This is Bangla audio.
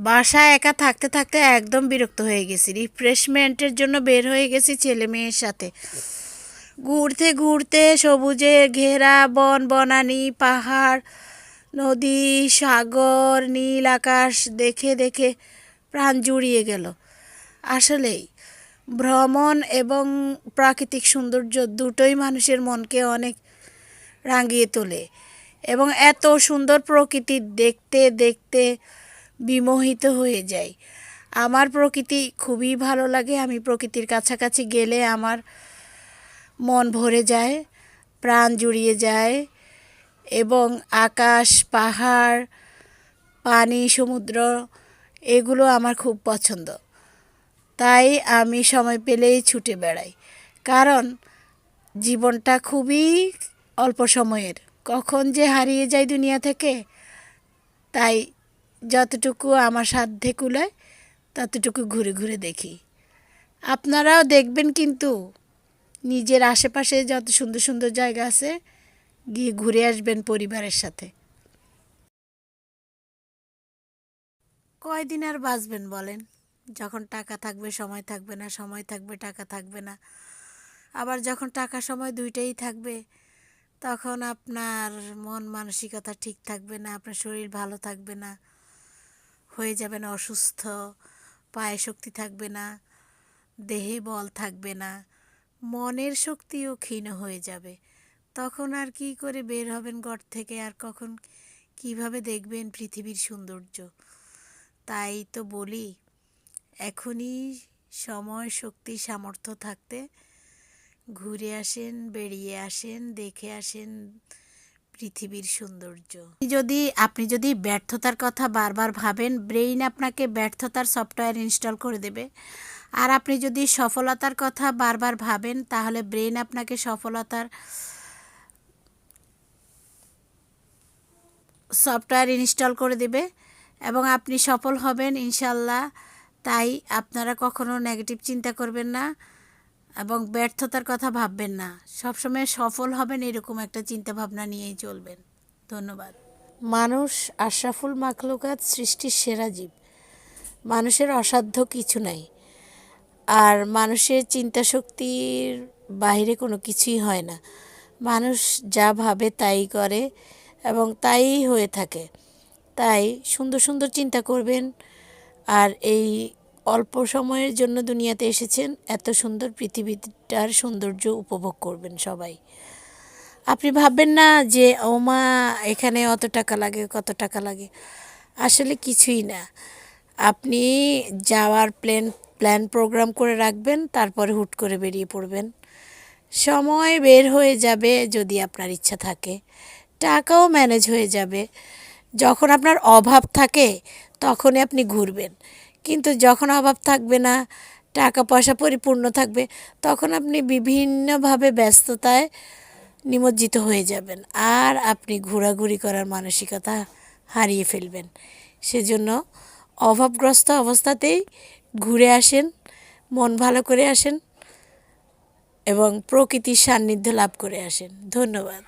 বাসায় একা থাকতে থাকতে একদম বিরক্ত হয়ে গেছি। রিফ্রেশমেন্টের জন্য বের হয়ে গেছি ছেলে মেয়ের সাথে। ঘুরতে ঘুরতে সবুজে ঘেরা, বন, বনানি, পাহাড়, নদী, সাগর, নীল আকাশ দেখে দেখে প্রাণ জুড়িয়ে গেল। আসলেই ভ্রমণ এবং প্রাকৃতিক সৌন্দর্য দুটোই মানুষের মনকে অনেক রাঙিয়ে তোলে এবং এত সুন্দর প্রকৃতি দেখতে দেখতে বিমোহিত হয়ে যাই। আমার প্রকৃতি খুবই ভালো লাগে। আমি প্রকৃতির কাছাকাছি গেলে আমার মন ভরে যায়, প্রাণ জুড়িয়ে যায় এবং আকাশ, পাহাড়, পানি, সমুদ্র এগুলো আমার খুব পছন্দ। তাই আমি সময় পেলেই ছুটে বেড়াই। কারণ জীবনটা খুবই অল্প সময়ের। কখন যে হারিয়ে যায় দুনিয়া থেকে, তাই যতটুকু আমার সাধ্যে কুলায়, ততটুকু ঘুরে ঘুরে দেখি। আপনারাও দেখবেন কিন্তু নিজের আশেপাশে যত সুন্দর সুন্দর জায়গা আছে, গিয়ে ঘুরে আসবেন পরিবারের সাথে। কয়দিন আর বাঁচবেন বলেন? যখন টাকা থাকবে, সময় থাকবে না, সময় থাকবে, টাকা থাকবে না। আবার যখন টাকা, সময় দুইটাই থাকবে, তখন আপনার মন মানসিকতা ঠিক থাকবে না, আপনার শরীর ভালো থাকবে না। হয়ে যাবেন অসুস্থ, পায়ে শক্তি থাকবে না, দেহে বল থাকবে না, মনের শক্তিও ক্ষীণ হয়ে যাবে। তখন আর কি করে বের হবেন ঘর থেকে, আর কখন কীভাবে দেখবেন পৃথিবীর সৌন্দর্য? তাই তো বলি, এখনই সময়, শক্তি, সামর্থ্য থাকতে, ঘুরে আসেন, বেরিয়ে আসেন, দেখে আসেন পৃথিবীর সৌন্দর্য। যদি, আপনি যদি ব্যর্থতার কথা বারবার ভাবেন ব্রেইন আপনাকে ব্যর্থতার সফটওয়্যার ইনস্টল করে দেবে। আর আপনি যদি সফলতার কথা বারবার ভাবেন, তাহলে ব্রেইন আপনাকে সফলতার সফটওয়্যার ইনস্টল করে দেবে এবং আপনি সফল হবেন ইনশাল্লাহ তাই আপনারা কখনো নেগেটিভ চিন্তা করবেন না। এবং ব্যর্থতার কথা ভাববেন না। সবসময় সফল হবেন এরকম একটা চিন্তা ভাবনা নিয়েই চলবেন। ধন্যবাদ। মানুষ আশরাফুল মাখলুকাত সৃষ্টির সেরা জীব। মানুষের অসাধ্য কিছু নাই। আর মানুষের চিন্তা শক্তির বাইরে কোনো কিছুই হয় না। মানুষ যা ভাবে তাই করে এবং তাই হয়ে থাকে। তাই সুন্দর সুন্দর চিন্তা করবেন। আর এই অল্প সময়ের জন্য দুনিয়াতে এসেছেন, এত সুন্দর পৃথিবীটার সৌন্দর্য উপভোগ করবেন সবাই। আপনি ভাববেন না যে ও মা এখানে অত টাকা লাগে, কত টাকা লাগে। আসলে কিছুই না। আপনি যাওয়ার প্ল্যান প্ল্যান প্রোগ্রাম করে রাখবেন, তারপরে হুট করে বেরিয়ে পড়বেন। সময় বের হয়ে যাবে যদি আপনার ইচ্ছা থাকে। টাকাও ম্যানেজ হয়ে যাবে। যখন আপনার অভাব থাকে, তখনই আপনি ঘুরবেন। কিন্তু যখন অভাব থাকবে না টাকা পয়সা পরিপূর্ণ থাকবে, তখন আপনি বিভিন্নভাবে ব্যস্ততায় নিমজ্জিত হয়ে যাবেন। আর আপনি ঘোরাঘুরি করার মানসিকতা হারিয়ে ফেলবেন। সেজন্য অভাবগ্রস্ত অবস্থাতেই ঘুরে আসেন, মন ভালো করে আসেন এবং প্রকৃতির সান্নিধ্য লাভ করে আসেন। ধন্যবাদ।